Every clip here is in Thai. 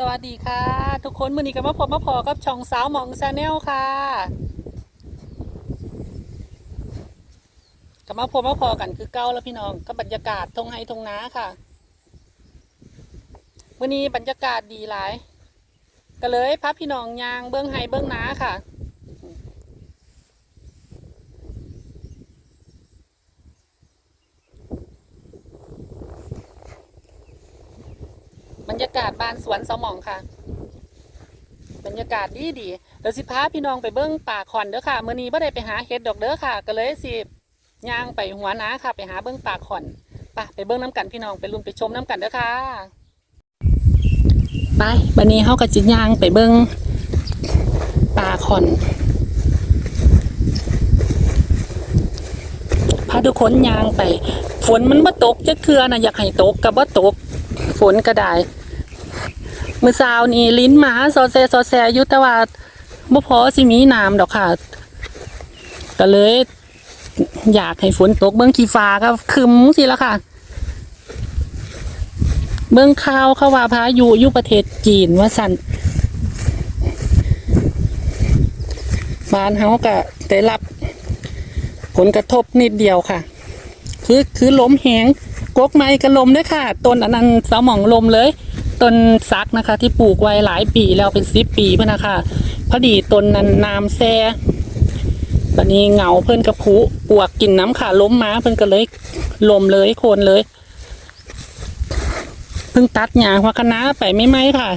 สวัสดีค่ะ ทุกคนมือนี้กันมาพบมาพอกับช่องสาวหมองชาแนลค่ะกับมาพบมาพอกันคือเก้าแล้วพี่น้องกับบรรยากาศทงไฮทงนาค่ะมือนี้บรรยากาศดีหลายก็เลยพาพี่น้องยางเบื้องไฮเบื้องนาค่ะ รรยากาศบ้านสวนสมองค่ะ บรรยากาศดีดีเดี๋ยวสิพาพี่น้องไปเบิ้งป่าขอนเด้อค่ะมื้อนี้บ่ได้ไปหาเห็ดดอกเด้อค่ะ ก็เลยสิย่างไปหัวนาค่ะ ไปหาเบิ้งป่าขอนไปไปเบิ้งน้ำกันพี่น้องไปรุ่นไปชมน้ำกันเด้อค่ะไปบันนี้เฮาก็จิย่างไปเบิ้งป่าขอนพาทุกคนย่างไป ฝนมันบ่ตกจะเคือนะอยากให้ตกกับบ่ตก ฝนก็ได้ มื่อเช้านี้ลิ้นหมาซอแซซอแซยู่แต่ว่าบ่พอสิมีน้ำดอกค่ะ ก็เลย อยากให้ฝนตกเบื้องขี้ฟ้าก็คึมสิแล้วค่ะ เบื้องข่าวเขาว่าพายุอยุประเทศจีนว่าสันบ้านเฮาก็ได้รับ ผลกระทบนิดเดียวค่ะ คือคือล้มแหงกกไม้ก็ลมด้วยค่ะต้นอันนั้นสมองลมเลย ต้นซักนะคะ ที่ปลูกไว้หลายปีแล้วเป็นสิบปีเพื่อนนะคะพอดีต้นนั้นน้ำแซ่บันนี้เหงาเพื่อนกระพุปวกกินน้ำขาล้มมาเพื่อนก็เลยลมเลยโคนเลยเพิ่งตัดหญ้าหัวคะน้าไปไม่ไหมค่ะ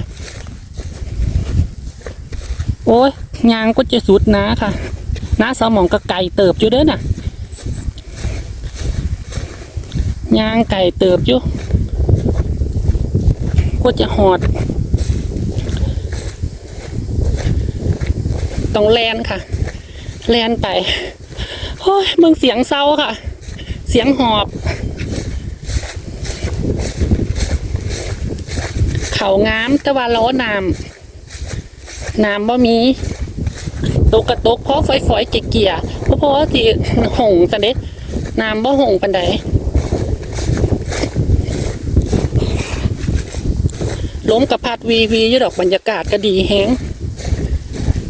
โอ้ยยางก็จะสุดนะค่ะน้าสมองก็ไก่เติบอยู่เด้อน่ะยางไก่เติบอยู่ ก็จะหอด ต้องแลนค่ะ แลนไปโอ้ยมึงเสียงเศร้าค่ะ เสียงหอบ เขางามต่ว่าล้อน้ำน้ำบ่มีตกกระตกเพราะฝอยๆเกี่ยเพราะเพราะที่หงสะเด็ดน้ำบ่หงปันใด ล้มกับพัดวีวีอยู่ดอกบรรยากาศก็ดีแฮง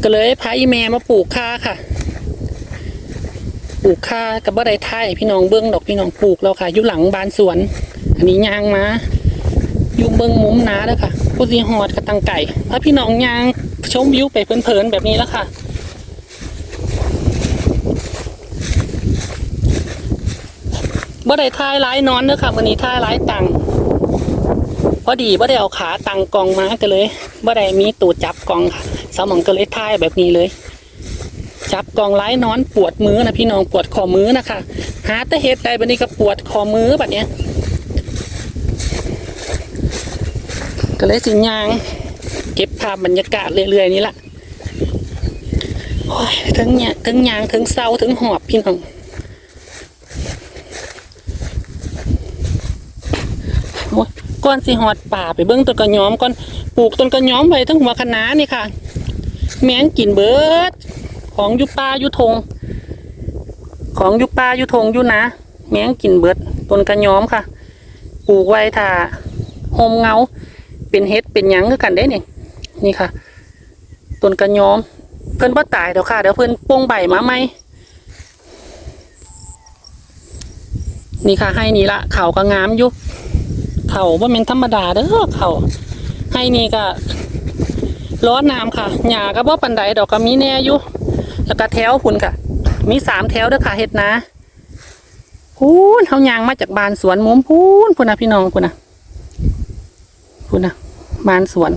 ก็เลยพาอีแม่มาปลูกข้าค่ะ ปลูกข้ากับบ่ได้ไทยพี่น้องเบื้องดอกพี่น้องปลูกแล้วค่ะอยู่หลังบ้านสวน อันนี้ยางมาอยู่เบื้องมุมนาแล้วค่ะผู้สีหอดกับตังไก่พาพี่น้องยางชมวิวไปเพลินๆแบบนี้แล้วค่ะบ่ได้ทายร้ายนอนเด้อค่ะวันนี้ทายร้ายตังพ อดีบ่ได้เอาขาตังกองมาก็เลยบ่ได้มีตูดจับกองค่ะสมองก็เลยท่ายแบบนี้เลย จับกองไล่นอนปวดมือนะพี่น้องปวดคอมือนะคะหาแต่เฮ็ดใดบัดนี้ก็ปวดคอมือแบบเนี้ยก็เลยสิยาง เก็บภาพบรรยากาศเรื่อยๆนี่แหละโอ้ยทั้งเนี่ยทั้งยางทั้งเศร้าทั้งหอบพี่น้อง โอ้ย ก่อนสิหอดป่าไปเบิ้งต้นกระย้อมก่อนปลูกต้นกระย้อมไว้ทั้งหัวคณะนี่ค่ะ แมงกินเบิด ของยุป่ายุทง ของยุป่ายุทงยุนะแมงกินเบิดต้นกระย้อมค่ะปลูกไว้ถ้าโฮมเงา เป็นเฮ็ดเป็นหยังคือกันได้นี่นี่ค่ะต้นกระย้อม เพิ่อนบ่ตายเดี๋ยวค่ะเดี๋ยวเพิ่อนป่งใบมาไหมนี่ค่ะให้นี่ละเขาก็งามอยู่ เขาว่าเป็นธรรมดาเด้อเขาให้นี่ก็ร้อนน้ำค่ะหญ้าก็บ่ปันใดดอกก็มีแน่อยู่แล้วก็แถวพุ่นค่ะ มีสามแถวเด้อค่ะเฮ็ดนะพูนเฮายางมาจากบานสวนมุมพูนพุ่นนะพี่น้องพุ่นนะพุ่นนะบานสวน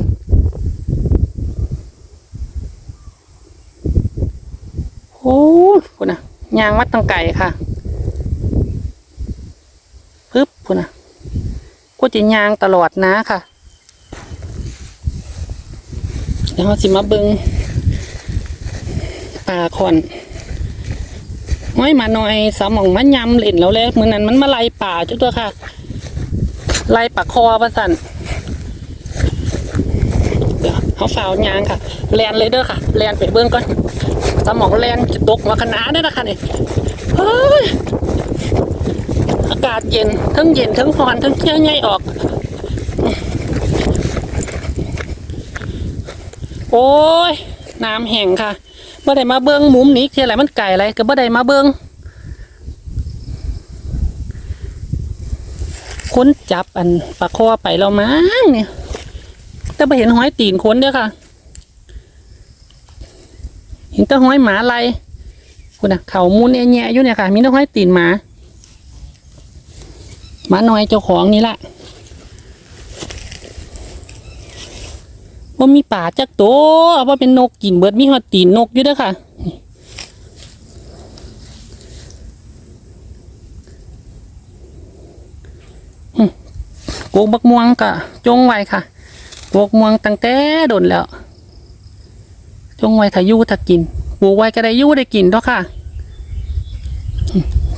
โอ้พุ่นนะยางวัดตังไก่ค่ะปึ๊บพุ่นนะ ก็จะยางตลอดนะค่ะเดี๋ยวเราสิมาเบิงป่าขอนห้อยมาหน่อยสมองมันยำเล่นแล้วเลยมือนั้นมันมาไล่ป่าจุดตัวค่ะ ไล่ป่าคอประสันเดี๋ยวเขาฝ่าวยางค่ะแลนเลยเด้อค่ะแลนไปเบื้องก่อนสมองแลนจะตกมาขนาดนี้นะคะนี่เฮ้ยากาศเย็น ทั้งเย็นทั้งร้อนทั้งเที่ยง่ายออก โอ้ย น้ำแห้งค่ะบ่ได้มาเบิ้งมุมนี้เท่าไรมันไก่อะไรก็บ่ได้มาเบิ้งค้นจับอันปลาคอไปแล้วมั้งเนี่ย แต่บ่เห็นห้อยตีนค้นเด้อค่ะ เห็นแต่ห้อยหมาไรคุณน่ะเขามูนแย่ๆอยู่เนี่ยค่ะ มีแต่ห้อยตีนหมา มาน้อยเจ้าของนี่แหละว่ามีป่าจักโตว่าเป็นนกกินเบิดมีหอดตีนนกอยู่ด้อค่ะ โกกบักม่วงก็จงไว้ค่ะ โกกม่วงตั้งแต่โดนแล้ว จงไว้ถ้ายู่ถ้ากินปลูกไว้ก็ได้ยู่ได้กินเนาะค่ะ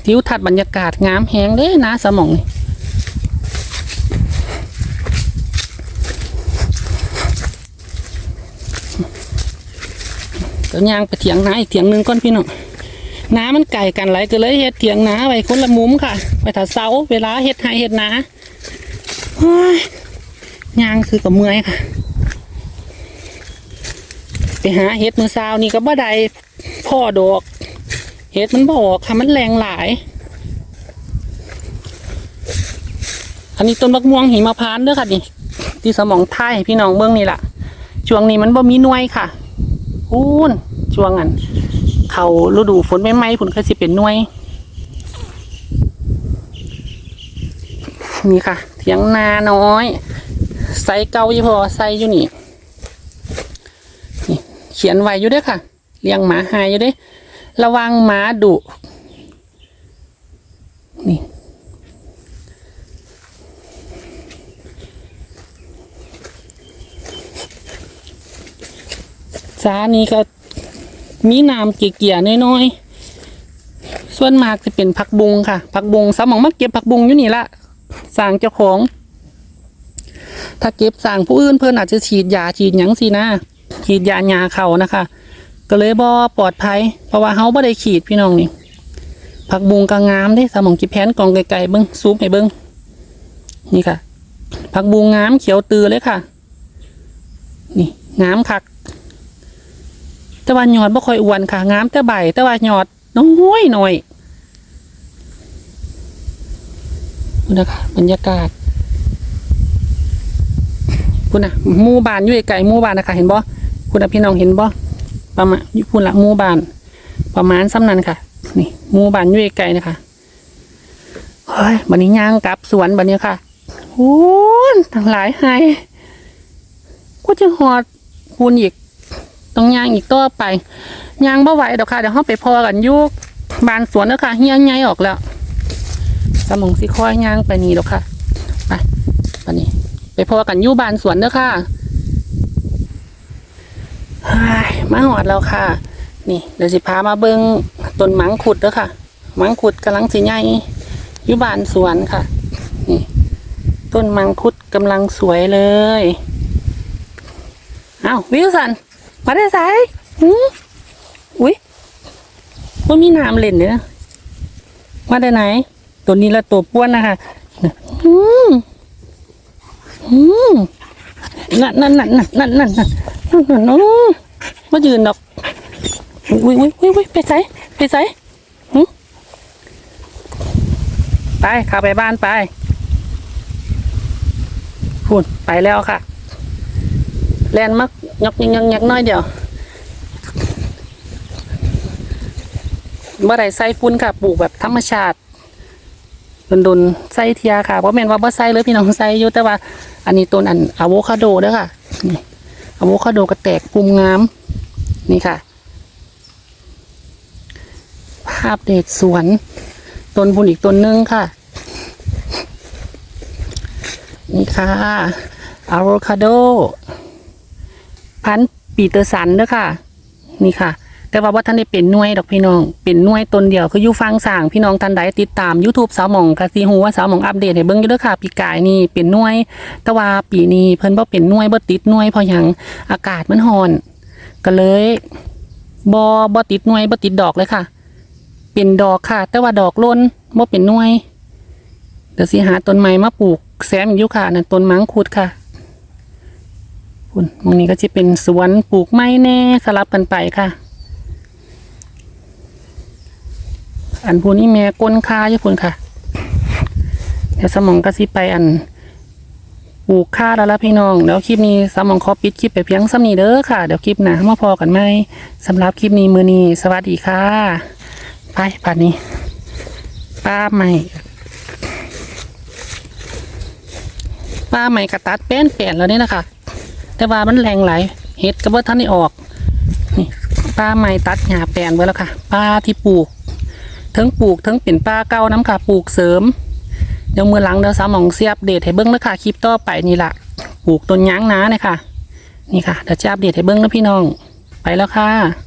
ทิวทัศน์บรรยากาศงามแหงเด้นะสมองนี่ ดี๋ยวยางไปเถียงนาอีกเถียงหนึ่งก้อนพี่น้องน้ามันไก่กันไหลก็เลยเฮ็ดเถียงนาไว้คนละมุมค่ะ ไปถ้าเสาเวลาเฮ็ดไห้เฮ็ดนาโอ้ยยางคือกับเมื่อยค่ะ ไปหาเห็ดมือซาวนี่ก็บ่ได้พ่อดอกเห็ดมันบออกค่ะมันแรงหลาย อันนี้ต้นบักม่วงหิมะพานต์เด้อค่ะนี่ที่สมองไทยพี่น้องเบื้องนี่แหละช่วงนี้มันบ่มีหน่วยค่ะ พูนช่วงอันเขาฤดูฝนไม่ไหมผลก็สิเป็นหน่วย นี่ค่ะ เถียงนาน้อย ใส่เกายี่พอใส่อยู่นี่ เขียนไว้อยู่ด้วยค่ะ เลี้ยงหมาหายอยู่ด้วยระวังหมาดุนี่ สานี้ก็มีน้ำเกี่ยๆน้อยๆ ส่วนมากจะเป็นผักบุงค่ะ ผักบุงสมองมาเก็บผักบุงอยู่นี่ละสางเจ้าของ ถ้าเก็บสางผู้อื่นเพื่อนอาจจะฉีดยาฉีดหยังสินะฉีดยาหยาเขานะคะ ก็เลยบ่ปลอดภัย เพราะว่าเฮาบ่ได้ฉีดพี่น้องนี่ผักบุงก็งามเด้สมองกิแพนกองไกลๆเบิ่งซูมให้เบิ่งนี่ค่ะ ผักบุงงามเขียวตือเลยค่ะ นี่งามคัก แต่ว่าหยอดบ่ค่อยอ้วนค่ะงามแต่ใบ แต่ว่าหยอดน้อยหน่อยนี่นะคะบรรยากาศคุณนะหมู่บ้านอยู่ไกลหมู่บ้านนะคะ เห็นบ่คุณนะพี่น้องเห็นบ่ประมาณอยู่พุ่นละหมู่บ้าน ประมาณซ้ำนั้นค่ะ นี่หมู่บ้านอยู่ไกลนะคะเฮ้ยบันนี้ย่างกลับสวนบันนี้ค่ะโอ้ยทั้งหลายไฮก็จะหอดคูณอีก ต้องย่างอีกต่อไปย่างบ่ไหวเดี๋ยวค่ะเดี๋ยวเราไปพอกันยุกบานสวนแล้วค่ะเฮียใหญ่ออกแล้วสมองสิค่อยย่างไปนี่แล้วค่ะไปไปนี่ไปพอกันยู่บานสวนเด้อค่ะเฮ้ยมาหอดแล้วค่ะ นี่เดี๋ยวสิพามาเบิงต้นมังคุดเด้อค่ะมังคุดกำลังสิใหญ่ยู่บานสวนค่ะ นี่ ต้นมังคุดกำลังสวยเลย เอ้าววิวสัน มาได้สายอืออุ้ยว่ามีน้ำเล่นเนี่ยมาได้ไหน ตัวนี้ละตัวป้วนนะคะอืมอืมนั่นนั่นนั่นนั่นนั่นนั่นนั่นโอ้มายืนดอกอุ้ยอุ้ยอุ้ยอุ้ยไปใส่ไปใส่ไปขับไปบ้านไปพูดไปแล้วค่ะ แลนมาก ยกยังยักน้อยเดียวเมื่อไรใส่ฟุ้นค่ะปลูกแบบธรรมชาติดนๆใส่เทียค่ะเพราะแม่นว่าบ่ใส่เลยพี่น้องใส่อยู่แต่ว่า อันนี้ต้นอันอะโวคาโดเด้อค่ะนี่อะโวคาโดก็แตกปุ่มงาม นี่ค่ะ ภาพเด็ดสวนต้นบุญอีกต้นหนึงค่ะ นี่ค่ะอะโวคาโด พันปีเตอร์สันเด้อค่ะ นี่ค่ะ แต่ว่าว่าท่านได้เป็นน่วยดอกพี่น้อง เป็นน่วยตนเดียวคืออยู่ฟังสร้างพี่น้องท่านใดติดตาม YouTube สาวหมองกะซีฮูว่าสาวหมองอัปเดตให้เบิ่งอยู่เด้อค่ะ ปีกายนี่เป็นน่วย แต่ว่าปีนี้เพิ่นบ่เป็นน่วยบ่ติดน่วยเพราะหยังอากาศมันร้อน ก็เลยบ่บ่ติดน่วยบ่ติดดอกเลยค่ะ เป็นดอกค่ะ แต่ว่าดอกล้นบ่เป็นน่วยเดี๋ยวสิหาต้นใหม่มาปลูกแซมอยู่ค่ะนั่นต้นมังคุดค่ะ คุณตรงนี้ก็จะเป็นสวนปลูกไม้แน่สลับกันไปค่ะ อันพูนี่แม่ก้นคาอยู่คุณค่ะ เดี๋ยวสมองก็สิไปอันปลูกข้าแล้วละพี่น้องเดี๋ยวคลิปนี้สมองขอปิดคลิปไปเพียงซ้ำนี้เด้อค่ะ เดี๋ยวคลิปหน้ามาพอกันไหมสำหรับคลิปนี้มือนี้สวัสดีค่ะ ไปป่านนี้ ป้าใหม่ป้าใหม่กระตัดแป้นแป้นแล้วนี่นะคะ แต่ว่ามันแรงไหลเห็ดกระเบื้อท่านได้ออกนี่ป้าไม่ตัดหญ้าแปลนไว้แล้วค่ะป้าที่ปลูกทั้งปลูกทั้งเป็นป้าเก้าน้ำค่ะปลูกเสริมเดี๋ยวมือหลังเดี๋ยวสามหมองเสียบเดทให้เบิ้งแล้วค่ะคลิปต่อไปนี่ละปลูกต้นยางนาเนี่ยค่ะ นี่ค่ะเดี๋ยวจะอัปเดตให้เบิ้งนะพี่น้อง ไปแล้วค่ะ